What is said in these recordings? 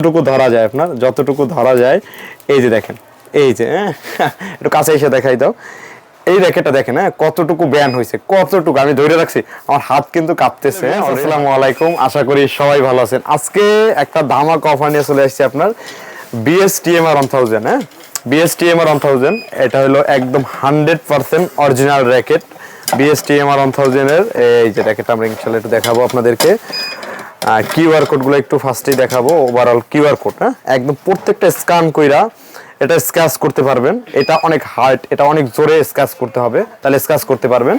যতটুকু ধরা যায় আপনার যতটুকু ধরা যায় এই যে দেখেন এই যে হ্যাঁ, একটু কাছে এসে দেখাই দাও। এই র্যাকেটটা দেখেন হ্যাঁ কতটুকু ব্যান হয়েছে কতটুকু আমি ধরে রাখছি আমার হাত কিন্তু কাঁপতেছে হ্যাঁ, আসসালামু আলাইকুম আশা করি সবাই ভালো আছেন। আজকে একটা ধামাকা অফার নিয়ে চলে আসছে আপনার বিএসটিএমআর ওয়ান থাউজেন্ড হ্যাঁ বিএসটিএমআর ওয়ান থাউজেন্ড এটা হলো একদম hundred percent original racket BSTMR one থাউজেন্ডের এই যে র্যাকেটটা আমরা ইনশাল্লাহ একটু দেখাবো আপনাদেরকে। কিউআর কোডগুলো একটু ফার্স্টেই দেখাবো ওভারঅল কিউআর কোড হ্যাঁ? একদম প্রত্যেকটা স্ক্যান কইরা এটা স্ক্যাচ করতে পারবেন। এটা অনেক হার্ড এটা অনেক জোরে স্ক্যাচ করতে হবে, তাহলে স্ক্যাচ করতে পারবেন।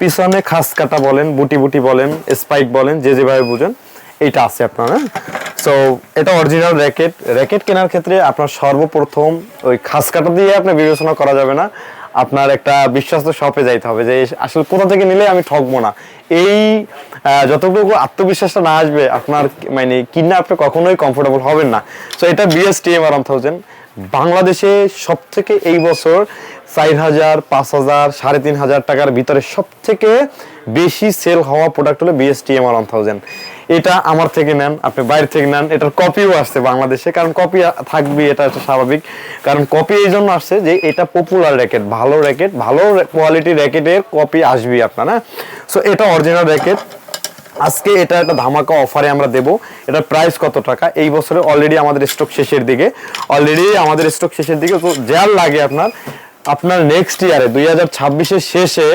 পিছনে খাস কাটা বলেন, বুটি বুটি বলেন স্পাইক বলেন, যে যেভাবে বুঝেন, এইটা আছে আপনার হ্যাঁ? সো এটা অরিজিনাল র্যাকেট র্যাকেট কেনার ক্ষেত্রে আপনার সর্বপ্রথম ওই খাস কাটা দিয়ে আপনার বিবেচনা করা যাবে না। আপনার একটা বিশ্বস্ত শপে যাইতে হবে যে, আসলে কোথা থেকে নিলে আমি ঠকবো না। এই যতটুকু আত্মবিশ্বাসটা না আসবে, আপনার মানে কিনা আপনি কখনোই কমফোর্টেবল হবেন না। সো এটা বিএসটিএম আর থাউজেন্ড বাংলাদেশে সব থেকে এই বছর চার হাজার, পাঁচ হাজার, সাড়ে তিন হাজার টাকার ভিতরে সব থেকে বেশি সেল হওয়া প্রোডাক্ট হলো বিএসটিএম আর থাউজেন্ড এটা আমার থেকে নেন, আপনি বাইরে থেকে নেন, এটার কপিও আসছে বাংলাদেশে, কারণ কপি থাকবে, এটা একটা স্বাভাবিক। কারণ কপি এই জন্য আসছে যে এটা পপুলার র্যাকেট ভালো র্যাকেট ভালো কোয়ালিটি র্যাকেটের কপি আসবে আপনার হ্যাঁ? সো এটা অরিজিনাল র্যাকেট আজকে এটা একটা ধামাকা অফারে আমরা দেব। এটার প্রাইস কত টাকা? এই বছরে অলরেডি আমাদের স্টক শেষের দিকে। অলরেডি আমাদের স্টক শেষের দিকে। তো যার লাগে আপনার আপনার নেক্সট ইয়ারে দুই হাজার ছাব্বিশের শেষে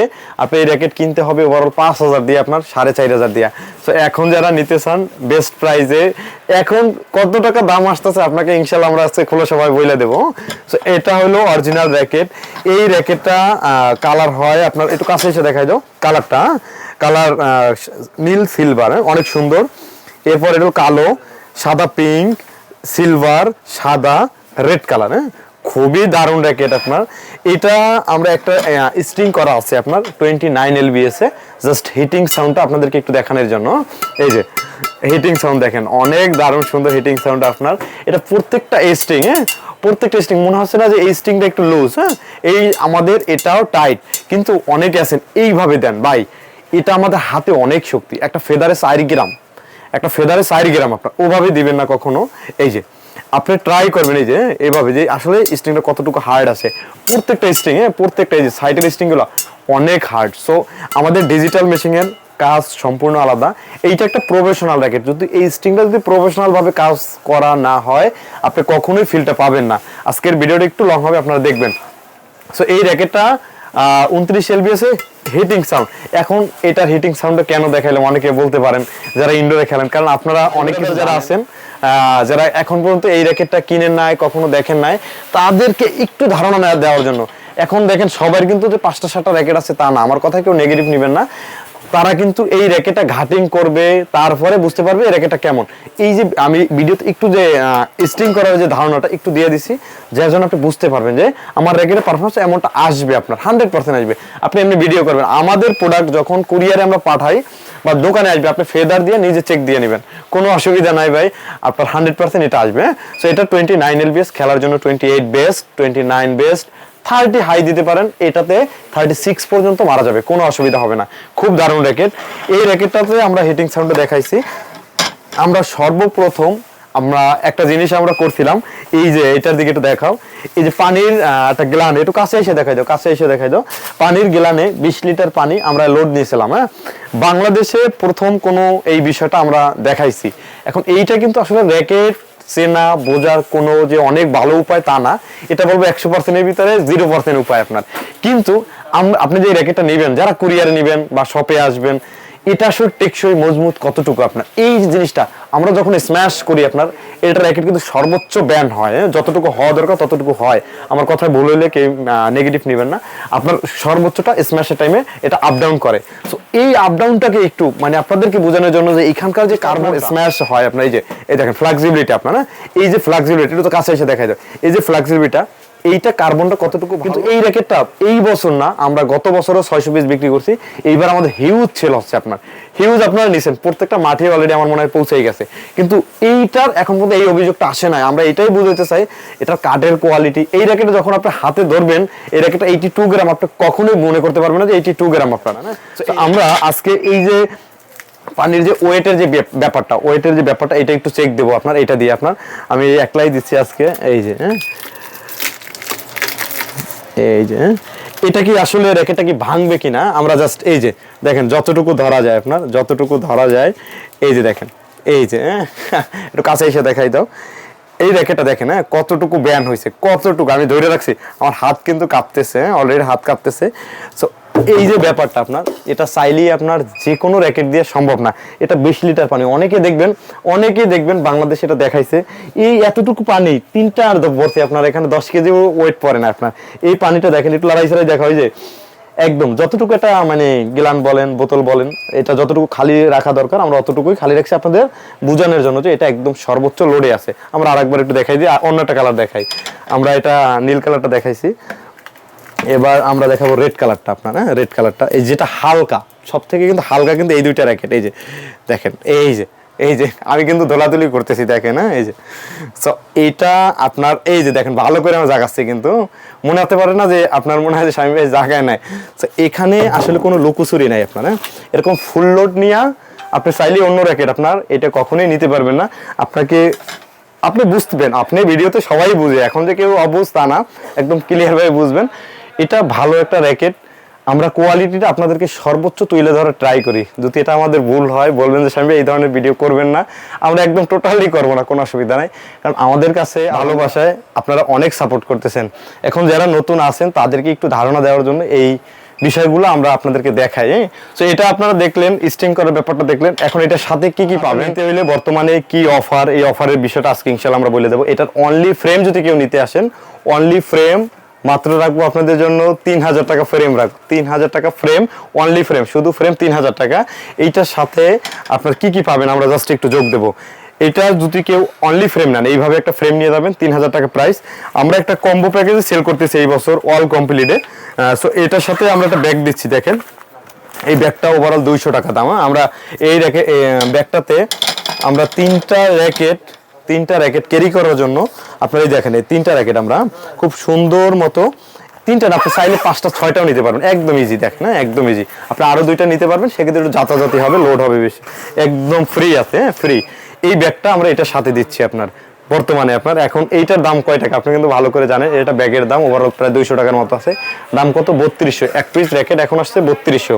আপনি এই র্যাকেট কিনতে হবে ওভারঅল পাঁচ হাজার দিয়ে আপনার সাড়ে চার হাজার দিয়ে। তো এখন যারা নিতে চান বেস্ট প্রাইজে এখন কত টাকা দাম আসতেছে আপনাকে ইনশাল্লাহ আমরা আজকে খোলা সবাই বলে দেবো। তো এটা হলো অরিজিনাল র্যাকেট এই র্যাকেটটা কালার হয় আপনার, একটু কাছে এসে দেখাই দাও কালারটা কালার নীল সিলভার অনেক সুন্দর। এরপর হলো কালো, সাদা পিঙ্ক সিলভার সাদা রেড কালার হ্যাঁ। খুবই দারুণ র্যাকেট আপনার। এটা আমরা একটা স্ট্রিং করা আছে আপনার টোয়েন্টি নাইন এলবিএস এ। জাস্ট হিটিং সাউন্ডটা আপনাদেরকে একটু দেখানোর জন্য। এই যে হিটিং সাউন্ড দেখেন, অনেক দারুণ সুন্দর হিটিং সাউন্ড আপনার। এটা প্রত্যেকটা স্ট্রিং হ্যাঁ? প্রত্যেকটা স্ট্রিং মনে হচ্ছে না যে এই স্ট্রিংটা একটু লুজ হ্যাঁ? এই আমাদের এটাও টাইট কিন্তু অনেকে আছেন, এইভাবে দেন। ভাই, এটা আমাদের হাতে অনেক শক্তি। একটা ফেদারে চার গ্রাম একটা ফেদারে চার গ্রাম আপনার। ওভাবে দিবেন না কখনো। এই যে আপনি ট্রাই করবেন এই যে এইভাবে যে আসলে স্ট্রিংটা কতটুকু হার্ড আছে। প্রত্যেকটা স্ট্রিং হ্যাঁ প্রত্যেকটা এই যে সাইডের স্ট্রিংগুলো অনেক হার্ড সো আমাদের ডিজিটাল মেশিনের কাজ সম্পূর্ণ আলাদা। এইটা একটা প্রফেশনাল র্যাকেট যদি এই স্ট্রিংটা যদি প্রফেশনালভাবে কাজ করা না হয় আপনি কখনোই ফিলটা পাবেন না। আজকের ভিডিওটা একটু লং হবে আপনারা দেখবেন। সো এই র্যাকেটটা উনত্রিশ এলবিএস হিটিং সাউন্ড এখন এটার হিটিং সাউন্ডটা কেন দেখাইলাম? অনেকে বলতে পারেন যারা ইনডোরে খেলেন। কারণ আপনারা অনেক কিছু যারা আছেন যারা এখন পর্যন্ত এই র্যাকেটটা কিনেন নাই, কখনো দেখেন নাই, তাদেরকে একটু ধারণা দেওয়ার জন্য। এখন দেখেন সবার কিন্তু যে পাঁচটা, সাতটা র্যাকেট আছে তা না, আমার কথা কেউ নেগেটিভ নেবেন না। তারা কিন্তু এই র্যাকেটটা ঘাটিং করবে, তারপরে বুঝতে পারবে এই র্যাকেটটা কেমন। এই যে আমি ভিডিওতে একটু যে স্ট্রিং করার যে ধারণাটা একটু দিয়ে দিছি, যার জন্য আপনি বুঝতে পারবেন যে আমার র্যাকেটের পারফরমেন্স এমনটা আসবে আপনার হান্ড্রেড পার্সেন্ট আসবে। আপনি এমনি ভিডিও করবেন। আমাদের প্রোডাক্ট যখন কুরিয়ারে আমরা পাঠাই বা দোকানে আসবে, আপনি ফেদার দিয়ে নিজে চেক দিয়ে নেবেন। কোনো অসুবিধা নাই ভাই, আপনার হান্ড্রেড পার্সেন্ট এটা আসবে সো এটা টোয়েন্টি নাইন এল বিএস খেলার জন্য twenty eight best twenty nine best thirty high দিতে পারেন, এটাতে থার্টি সিক্স পর্যন্ত মারা যাবে, কোনো অসুবিধা হবে না। খুব দারুণ র্যাকেট এই র্যাকেটটাতে আমরা হিটিং সাউন্ডে দেখাইছি। আমরা সর্বপ্রথম আমরা একটা জিনিস আমরা করছিলাম, এই যে এটার দিকে একটু দেখাও। এই যে পানির একটা গ্লান, একটু কাছে এসে দেখাই দাও, কাছে এসে দেখাই দাও। পানির গ্লানে, বিশ লিটার পানি আমরা লোড নিয়েছিলাম হ্যাঁ? বাংলাদেশে প্রথম কোনো এই বিষয়টা আমরা দেখাইছি। এখন এইটা কিন্তু আসলে র্যাকেট চেনা, বোঝার কোনো যে অনেক ভালো উপায় তা না। এটা বলব একশো পার্সেন্টের ভিতরে জিরো পার্সেন্ট উপায় আপনার। কিন্তু আপনি যে র্যাকেটটা নেবেন, যারা কুরিয়ারে নেবেন বা শপে আসবেন এটা আসলে টেকসই মজবুত কতটুকু আপনার? এই জিনিসটা আমরা যখন স্ম্যাশ করি আপনার এটা র্যাকেট কিন্তু সর্বোচ্চ ব্যান্ড হয় হ্যাঁ? যতটুকু হওয়া দরকার ততটুকু হয়। আমার কথায় ভুল হইলে কেউ নেগেটিভ নেবেন না। আপনার সর্বোচ্চটা স্ম্যাশের টাইমে এটা আপ ডাউন করে। তো এই আপ ডাউনটাকে একটু মানে আপনাদেরকে বোঝানোর জন্য যে এখানকার যে কার্বন স্ম্যাশ হয় আপনার এই যে এই দেখেন ফ্লেক্সিবিলিটি আপনার না এই যে ফ্লেক্সিবিলিটি এটা তো কাছে এসে দেখা যায় এই যে ফ্লেক্সিবিলিটা এইটা কার্বনটা কতটুকু কিন্তু এই র্যাকেটটা এই বছর না আমরা গত বছরও ছয়শো পিস বিক্রি করছি। এইবার আমাদের হিউজ সেল হচ্ছে আপনার। হিউজ আপনারা নিছেন প্রত্যেকটা মাঠে অলরেডি আমার মনে হয় পৌঁছেই গেছে। কিন্তু এইটার এখন পর্যন্ত এই অভিযোগটা আসে না আমরা এটাই বুঝতে চাই এটার কাঠের কোয়ালিটি এই র্যাকেটে যখন আপনি হাতে ধরবেন এই র্যাকেটটা এইটি টু গ্রাম আপনি কখনোই মনে করতে পারবেন না যে এইটি টু গ্রাম আপনার না আমরা আজকে এই যে পানির যে ওয়েটের যে ব্যাপ- ব্যাপারটা ওয়েটের যে ব্যাপারটা এটা একটু চেক দেবো আপনার এটা দিয়ে আপনার। আমি একলাই দিচ্ছি আজকে এই যে হ্যাঁ? এই যে হ্যাঁ? এটা কি আসলে রেখেটা কি ভাঙবে কিনা আমরা জাস্ট এই যে, দেখেন, যতটুকু ধরা যায় আপনার, যতটুকু ধরা যায়, এই যে দেখেন, এই যে হ্যাঁ? একটু কাছে এসে দেখাই দাও এই রেখেটা দেখেন হ্যাঁ কতটুকু ব্যান হয়েছে কতটুকু, আমি ধরে রাখছি, আমার হাত কিন্তু কাঁপতেছে অলরেডি হাত কাঁপতেছে সো এই যে ব্যাপারটা আপনার, এটা চাইলেই আপনার যে কোনো র্যাকেট দিয়ে সম্ভব না। এটা বিশ লিটার পানি। অনেকে দেখবেন অনেকেই দেখবেন বাংলাদেশে এটা দেখাইছে। এই এতটুকু পানি, তিনটা আর ভর্তি আপনার, এখানে দশ কেজি ওয়েট পড়ে না আপনার। এই পানিটা দেখেন, একটু লড়াই ছড়াই দেখা হয় যে, একদম যতটুকু এটা মানে গিলান বলেন, বোতল বলেন, এটা যতটুকু খালি রাখা দরকার, আমরা অতটুকুই খালি রাখছি আপনাদের বোঝানোর জন্য যে, এটা একদম সর্বোচ্চ লোডে আছে। আমরা আরেকবার একটু দেখাই দিই অন্য একটা কালার দেখাই। আমরা এটা নীল কালারটা দেখাইছি। এবার আমরা দেখাবো রেড কালারটা আপনার হ্যাঁ? রেড কালারটা এই যেটা হালকা সব থেকে কিন্তু হালকা কিন্তু এই দুইটা র্যাকেট এই যে, দেখেন, এই যে এই যে, আমি কিন্তু দোলাদুলি করতেছি, দেখেন হ্যাঁ? এই যে তো এইটা আপনার, এই যে, দেখেন, ভালো করে আমার জাগাচ্ছি কিন্তু। মনে হতে পারে না যে আপনার মনে হয় যে স্বামী ভাই জাগায় নাই। তো এখানে আসলে কোনো লুকুচুরি নাই আপনার হ্যাঁ? এরকম ফুল লোড নিয়ে আপনি চাইলে অন্য র্যাকেট আপনার, এটা কখনোই নিতে পারবেন না। আপনাকে, আপনি বুঝবেন, আপনি ভিডিওতে সবাই বুঝে। এখন যে কেউ অবুঝ তা না, একদম ক্লিয়ার ভাবে বুঝবেন। এটা ভালো একটা র্যাকেট আমরা কোয়ালিটিটা আপনাদেরকে সর্বোচ্চ তুলে ধরার ট্রাই করি। যদি এটা আমাদের ভুল হয় বলবেন যে স্বামী এই ধরনের ভিডিও করবেন না। আমরা একদম টোটালি করব না কোনো অসুবিধা নাই। কারণ আমাদের কাছে ভালোবাসায় আপনারা অনেক সাপোর্ট করতেছেন। এখন যারা নতুন আছেন তাদেরকে একটু ধারণা দেওয়ার জন্য এই বিষয়গুলো আমরা আপনাদেরকে দেখাই তো এটা আপনারা দেখলেন স্টিং করার ব্যাপারটা দেখলেন। এখন এটার সাথে কি কি পাবেন? নিতে হলে বর্তমানে কি অফার এই অফারের বিষয়টা আজকে ইনশাল্লাহ আমরা বলে দেবো। এটার অনলি ফ্রেম যদি কেউ নিতে আসেন অনলি ফ্রেম মাত্র রাখব আপনাদের জন্য তিন হাজার টাকা ফ্রেম রাখব। তিন হাজার টাকা ফ্রেম অনলি ফ্রেম শুধু ফ্রেম তিন হাজার টাকা। এইটার সাথে আপনার কি কি পাবেন আমরা জাস্ট একটু যোগ দেবো। এটা যদি কেউ অনলি ফ্রেম নেন, এইভাবে একটা ফ্রেম নিয়ে যাবেন তিন হাজার টাকা প্রাইস আমরা একটা কম্বো প্যাকেজে সেল করতেছি এই বছর অল কমপ্লিটে সো এটার সাথে আমরা একটা ব্যাগ দিচ্ছি, দেখেন। এই ব্যাগটা ওভারঅল দুইশো টাকা দাম হ্যাঁ? আমরা এই র্যাকে ব্যাগটাতে আমরা তিনটা র্যাকেট তিনটা র্যাকেট ক্যারি করার জন্য আপনারা এই দেখেন, এই তিনটা র্যাকেট আমরা খুব সুন্দর মতো তিনটা আপনি চাইলে পাঁচটা, ছয়টাও নিতে পারবেন। একদম ইজি দেখেন হ্যাঁ? একদম ইজি আপনি আরও দুইটা নিতে পারবেন, সেক্ষেত্রে একটু যাতাযাতি হবে লোড হবে বেশি। একদম ফ্রি আছে হ্যাঁ? ফ্রি এই ব্যাগটা আমরা এটা সাথে দিচ্ছি আপনার। বর্তমানে আপনার। এখন এইটার দাম কয় টাকা? আপনি কিন্তু ভালো করে জানেন, এটা ব্যাগের দাম ওভারঅল প্রায় দুইশো টাকার মতো আছে। দাম কত? বত্রিশশো। এক পিস র্যাকেট এখন আসছে বত্রিশশো।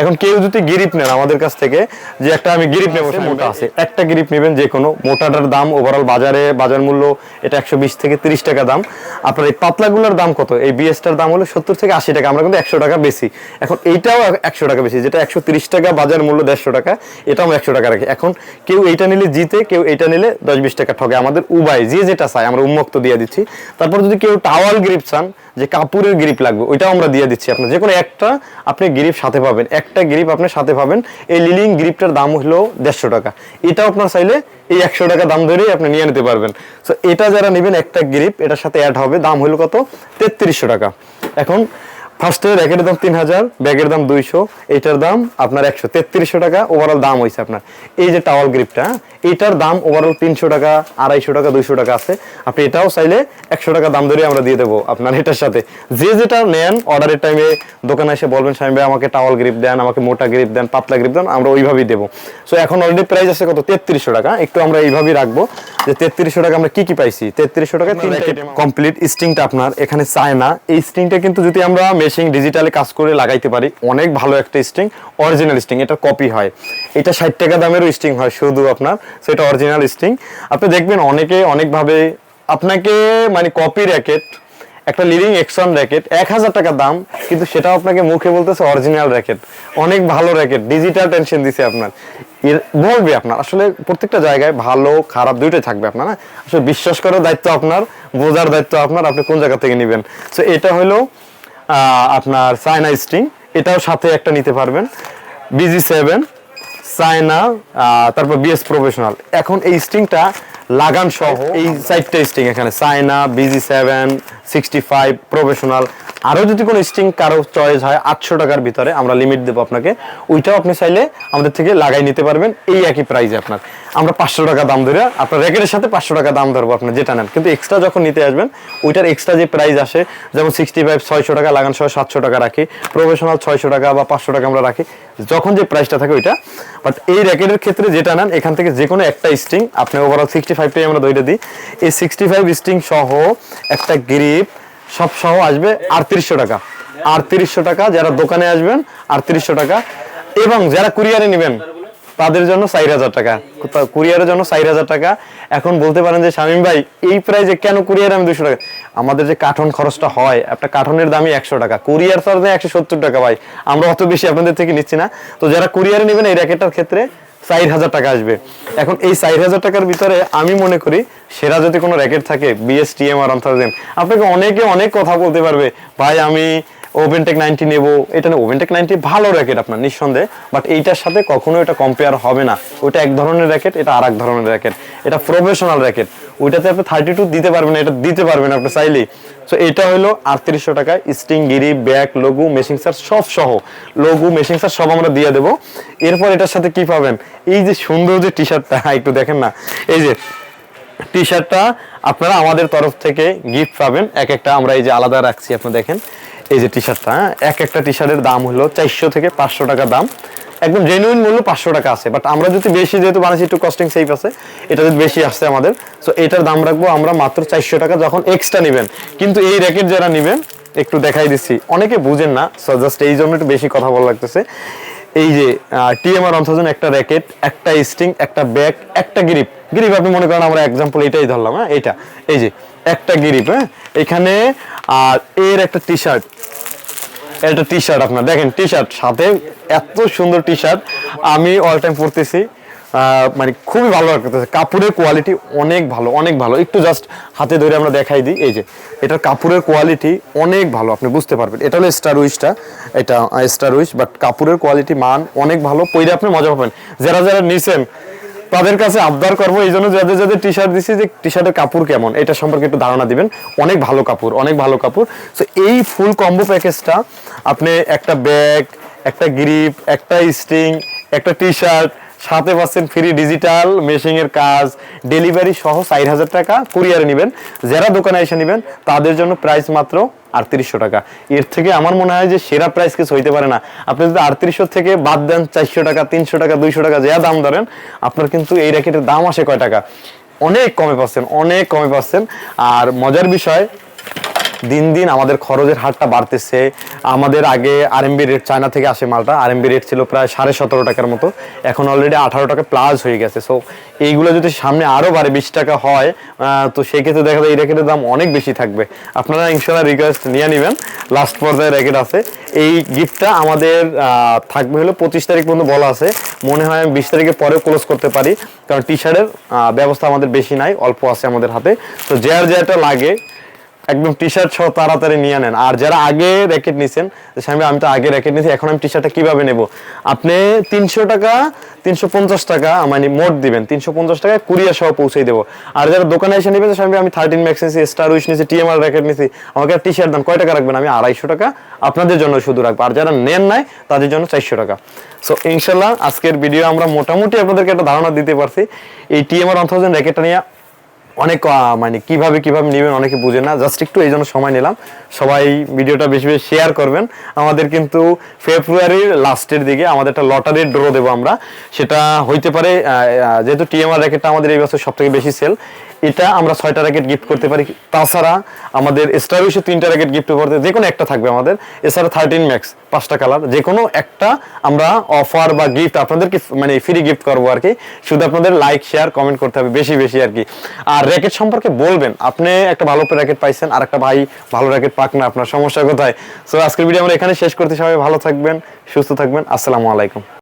এখন কেউ যদি গিরিপ নেন আমাদের কাছ থেকে, যে একটা আমি গিরিপ নেব মোটা আছে। একটা গিরিপ নেবেন যে কোনো, মোটাটার দাম ওভারঅল বাজারে, বাজার মূল্য, এটা একশো বিশ থেকে তিরিশ টাকা দাম। আপনার এই পাতলাগুলোর দাম কত? এই বিএসটার দাম হলো সত্তর থেকে আশি টাকা, আমরা কিন্তু একশো টাকা বেশি। এখন এইটাও একশো টাকা বেশি, যেটা একশো তিরিশ টাকা, বাজার মূল্য দেড়শো টাকা, এটাও একশো টাকা রাখি। এখন কেউ এইটা নিলে জিতে, কেউ এইটা নিলে দশ বিশ টাকা ঠকে আমাদের উবাই, যে যেটা চাই আমরা উন্মুক্ত দিয়ে দিচ্ছি। তারপর যদি কেউ টাওয়াল গ্রিপ চান, যে কাপুরের গ্রিপ লাগবে, ওইটাও আমরা দিয়ে দিচ্ছি আপনার। যে কোনো একটা আপনি গ্রিপ সাথে পাবেন। একটা গ্রিপ আপনি সাথে পাবেন। এই লিলিং গ্রিপটার দাম হলো দেড়শো টাকা। এটাও আপনার চাইলে এই একশো টাকা দাম ধরেই আপনি নিয়ে নিতে পারবেন। সো এটা যারা নেবেন একটা গ্রিপ এটার সাথে অ্যাড হবে। দাম হলো কত? তেত্রিশশো টাকা। এখন ফার্স্টে র্যাকেটের দাম তিন হাজার ব্যাগের দাম দুইশো এইটার দাম আপনার একশো তেত্রিশশো টাকা ওভারঅল দাম হয়েছে আপনার। এই যে টাওয়াল গ্রিপটা এইটার দাম ওভারঅল তিনশো টাকা আড়াইশো টাকা দুইশো টাকা আছে। আপনি এটাও চাইলে একশো টাকা দাম ধরে আমরা দিয়ে দেবো আপনার এটার সাথে। যে যেটা নেন অর্ডারের টাইমে দোকানে এসে বলবেন স্বামী ভাই আমাকে টাওয়াল গ্রিপ দেন আমাকে মোটা গ্রিপ দেন পাতলা গ্রিপ দেন আমরা ওইভাবেই দেবো। সো এখন অলরেডি প্রাইস আছে কত? তেত্রিশশো টাকা। একটু আমরা এইভাবেই রাখব যে তেত্রিশশো টাকা আমরা কি কি পাইছি? তেত্রিশশো টাকা কমপ্লিট স্টিংটা আপনার এখানে চায় না এই স্টিংটা কিন্তু যদি আমরা মেশিং ডিজিটালে কাজ করে লাগাইতে পারি। অনেক ভালো একটা স্টিং অরিজিনাল স্টিং, এটা কপি হয়। এটা ষাট টাকা দামেরও স্টিং হয় শুধু আপনার সেটা অরিজিনাল স্টিং। আপনি দেখবেন অনেকে অনেকভাবে আপনাকে মানে কপি র্যাকেট একটা লিডিং এক্সন র্যাকেট এক হাজার টাকা দাম, কিন্তু সেটাও আপনাকে মুখে বলতেছে অরিজিনাল র্যাকেট অনেক ভালো র্যাকেট ডিজিটাল টেনশন দিছে আপনার। এর বলবে আপনার, আসলে প্রত্যেকটা জায়গায় ভালো, খারাপ দুইটাই থাকবে আপনার না আসলে বিশ্বাস করার দায়িত্ব আপনার, বোঝার দায়িত্ব আপনার, আপনি কোন জায়গা থেকে নেবেন। সো এটা হলো আপনার চায়না স্ট্রিং এটাও সাথে একটা নিতে পারবেন। বিজি সেভেন চায়না তারপর বিএস প্রফেশনাল এখন এই স্ট্রিংটা লাগান সহ এই চারটা স্ট্রিং এখানে China BG seven sixty five professional আরও যদি কোনো স্টিং কারও চয়েস হয় আটশো টাকার ভিতরে, আমরা লিমিট দেবো আপনাকে। ওইটাও আপনি চাইলে আমাদের থেকে লাগাই নিতে পারবেন, এই একই প্রাইসে আপনার। আমরা পাঁচশো টাকা দাম ধরে, আপনার র্যাকেটের সাথে পাঁচশো টাকা দাম ধরবো আপনি, যেটা নেন। কিন্তু এক্সট্রা যখন নিতে আসবেন, ওইটার এক্সট্রা যে প্রাইস আসে, যেমন সিক্সটি ফাইভ ছয়শো টাকা লাগান সহ সাতশো টাকা রাখি প্রফেশনাল ছয়শো টাকা বা পাঁচশো টাকা আমরা রাখি, যখন যে প্রাইসটা থাকে ওইটা। বাট এই র্যাকেটের ক্ষেত্রে যেটা নেন, এখান থেকে যে কোনো একটা স্ট্রিং আপনি ওভারঅল সিক্সটি ফাইভটাই আমরা দইটা দিই। এই সিক্সটি ফাইভ স্ট্রিং সহ একটা গ্রিপ সব সহ আসবে আটত্রিশশো টাকা। আটত্রিশশো টাকা যারা দোকানে আসবেন আটত্রিশশো টাকা। এবং যারা কুরিয়ারে নেবেন, তাদের জন্য চার হাজার টাকা। কুরিয়ারের জন্য চার হাজার টাকা। এখন বলতে পারেন যে শামীম ভাই, এই প্রাইজে কেন কুরিয়ারে আমি দুশো টাকা? আমাদের যে কার্টন খরচটা হয়, একটা কার্টনের দামই একশো টাকা। কুরিয়ার চার্জ একশো সত্তর টাকা ভাই। আমরা অত বেশি আপনাদের থেকে নিচ্ছি না। তো যারা কুরিয়ারে নেবেন, এই র্যাকেটটার ক্ষেত্রে চার হাজার টাকা আসবে। এখন এই চার হাজার টাকার ভিতরে আমি মনে করি সেরা যদি কোনো র্যাকেট থাকে বিএসটিএম আর ওয়ান থাউজেন্ড আপনাকে অনেকে অনেক কথা বলতে পারবে, ভাই, আমি ওভেনটেক নাইনটি নেব। এটা না ওভেনটেক নাইনটি ভালো র্যাকেট আপনার, নিঃসন্দেহে। বাট এইটার সাথে কখনো এটা কম্পেয়ার হবে না। ওটা এক ধরনের র্যাকেট, এটা আর এক ধরনের র্যাকেট। এটা প্রফেশনাল র্যাকেট। ওইটাতে আপনি থার্টি টু দিতে পারবেন এটা দিতে পারবেন আপনি চাইলেই। সো এটা হলো আটত্রিশশো টাকায় স্টিং গিরি ব্যাক লঘু মেশিং সার সব সহ। লঘু মেশিং সার সব আমরা দিয়ে দেবো। এরপর এটার সাথে কি পাবেন? এই যে সুন্দর যে টি শার্টটা একটু দেখেন না। এই যে টি শার্টটা আপনারা আমাদের তরফ থেকে গিফট পাবেন। এক একটা আমরা এই যে আলাদা রাখছি, আপনি দেখেন। এই যে টি শার্টটা হ্যাঁ? এক একটা টি শার্টের দাম হলো চারশো থেকে পাঁচশো টাকা দাম। একদম জেনুইন মূল্য পাঁচশো টাকা আছে। বাট আমরা যদি বেশি, যেহেতু বানাচ্ছি একটু কস্টিং সেফ আছে, এটা যদি বেশি আসছে আমাদের সো এটার দাম রাখব আমরা মাত্র চারশো টাকা যখন এক্সট্রা নেবেন। কিন্তু এই র্যাকেট যারা নেবেন, একটু দেখাই দিচ্ছি। অনেকে বুঝেন না সো জাস্ট এই জন্য একটু বেশি কথা বলা লাগতেছে। এই যে টিএমআর ওয়ান একটা র্যাকেট একটা স্টিং একটা ব্যাগ একটা গ্রিপ গ্রিপ আপনি মনে করেন আমরা এক্সাম্পল এটাই ধরলাম হ্যাঁ? এইটা। এই যে, একটা গ্রিপ হ্যাঁ? এখানে, আর এর একটা টি শার্ট একটা টি শার্ট আপনার। দেখেন টি শার্ট সাথে এত সুন্দর টি শার্ট আমি অল টাইম পরতেছি। মানে খুবই ভালো লাগতেছে কাপড়ের কোয়ালিটি অনেক ভালো অনেক ভালো। একটু জাস্ট হাতে ধরে আমরা দেখাই দিই। এই যে, এটার কাপড়ের কোয়ালিটি অনেক ভালো, আপনি বুঝতে পারবেন। এটা হলো স্টার উইশটা এটা স্টার উইশ বাট কাপড়ের কোয়ালিটি মান অনেক ভালো। পইরে আপনি মজা পাবেন। যারা যারা নিছেন, তাদের কাছে আবদার করব এই জন্য যাদের যাদের টি শার্ট দিচ্ছি যে টি শার্টের কাপড় কেমন, এটা সম্পর্কে একটু ধারণা দিবেন। অনেক ভালো কাপড়, অনেক ভালো কাপড়। তো এই ফুল কম্বো প্যাকেজটা আপনি একটা ব্যাগ, একটা গ্রিপ, একটা স্টিং একটা টি শার্ট সাথে পাচ্ছেন ফ্রি ডিজিটাল মেশিং এর কাজ ডেলিভারি সহ চার হাজার টাকা কুরিয়ারে নেবেন। যারা দোকানে এসে নেবেন, তাদের জন্য প্রাইস মাত্র আটত্রিশশো টাকা। এর থেকে আমার মনে হয় যে সেরা প্রাইস কিছু হইতে পারে না। আপনি যদি আটত্রিশশো থেকে বাদ দেন চারশো টাকা, তিনশো টাকা, দুইশো টাকা, যা দাম ধরেন, আপনার কিন্তু এই র্যাকেটের দাম আসে কয় টাকা? অনেক কমে পাচ্ছেন, অনেক কমে পাচ্ছেন। আর মজার বিষয় দিন দিন আমাদের খরচের হারটা বাড়তেছে। আমাদের আগে আরএমবি রেট চায়না থেকে আসে মালটা আরএমবি রেট ছিল প্রায় সাড়ে সতেরো টাকার মতো। এখন অলরেডি আঠারো টাকা প্লাস হয়ে গেছে। সো এইগুলো যদি সামনে আরও বাড়ে, বিশ টাকা হয় তো সেই ক্ষেত্রে দেখা যায় এই র্যাকেটের দাম অনেক বেশি থাকবে। আপনারা ইনশাল্লাহ রিকোয়েস্ট নিয়ে নেবেন। লাস্ট পর্যায়ে র্যাকেট আছে। এই গিফটটা আমাদের থাকবে হলো পঁচিশ তারিখ পর্যন্ত বলা আছে। মনে হয় আমি বিশ তারিখের পরেও ক্লোজ করতে পারি। কারণ টি শার্টের ব্যবস্থা আমাদের বেশি নাই, অল্প আছে আমাদের হাতে। তো যার যেটা লাগে একদম টি শার্ট সহ তাড়াতাড়ি নিয়ে নেন। আর যারা আগে র্যাকেট নিছেন স্বামী, আমি তো আগে র্যাকেট নিয়েছি এখন আমি টি শার্টটা কীভাবে নেব? আপনি তিনশো টাকা, তিনশো পঞ্চাশ টাকা মানে মোট দিবেন। তিনশো পঞ্চাশ টাকায় কুরিয়ার সহ পৌঁছে দেবো। আর যারা দোকানে এসে নেবেন স্বামী, আমি থার্টিন ম্যাক্স নিয়েছি স্টার উইশ নিয়েছি টিএমআর র্যাকেট নিয়েছি আমাকে টি শার্ট দাম কয় টাকা রাখবেন? আমি আড়াইশো টাকা আপনাদের জন্য শুধু রাখব। আর যারা নেন নাই, তাদের জন্য চারশো টাকা। সো ইনশাল্লাহ আজকের ভিডিও আমরা মোটামুটি আপনাদেরকে একটা ধারণা দিতে পারছি। এই টিএমআর ওয়ান থাউজেন্ড র্যাকেটটা নিয়ে অনেক মানে কীভাবে কীভাবে নেবেন অনেকে বুঝে না জাস্ট একটু এই জন্য সময় নিলাম। সবাই ভিডিওটা বেশি বেশি শেয়ার করবেন। আমাদের কিন্তু ফেব্রুয়ারির লাস্টের দিকে আমাদের একটা লটারির ড্র দেবো আমরা। সেটা হইতে পারে যেহেতু টিএমআর র্যাকেটটা আমাদের এই বছর সব থেকে বেশি সেল এটা আমরা ছয়টা র্যাকেট গিফট করতে পারি। তাছাড়া আমাদের স্টার তিনটা র্যাকেট গিফট করতে যে কোনো একটা থাকবে আমাদের। এছাড়া থার্টিন ম্যাক্স পাঁচটা কালার যে কোনো একটা আমরা অফার বা গিফট আপনাদেরকে মানে ফ্রি গিফট করব আর কি। শুধু আপনাদের লাইক শেয়ার কমেন্ট করতে হবে বেশি বেশি আর কি। আর র্যাকেট সম্পর্কে বলবেন, আপনি একটা ভালো র্যাকেট পাইছেন আর একটা ভাই ভালো র্যাকেট পাক না, আপনার সমস্যা কোথায়? সো আজকের ভিডিও আমরা এখানে শেষ করতে সবাই ভালো থাকবেন, সুস্থ থাকবেন। আসসালামু আলাইকুম।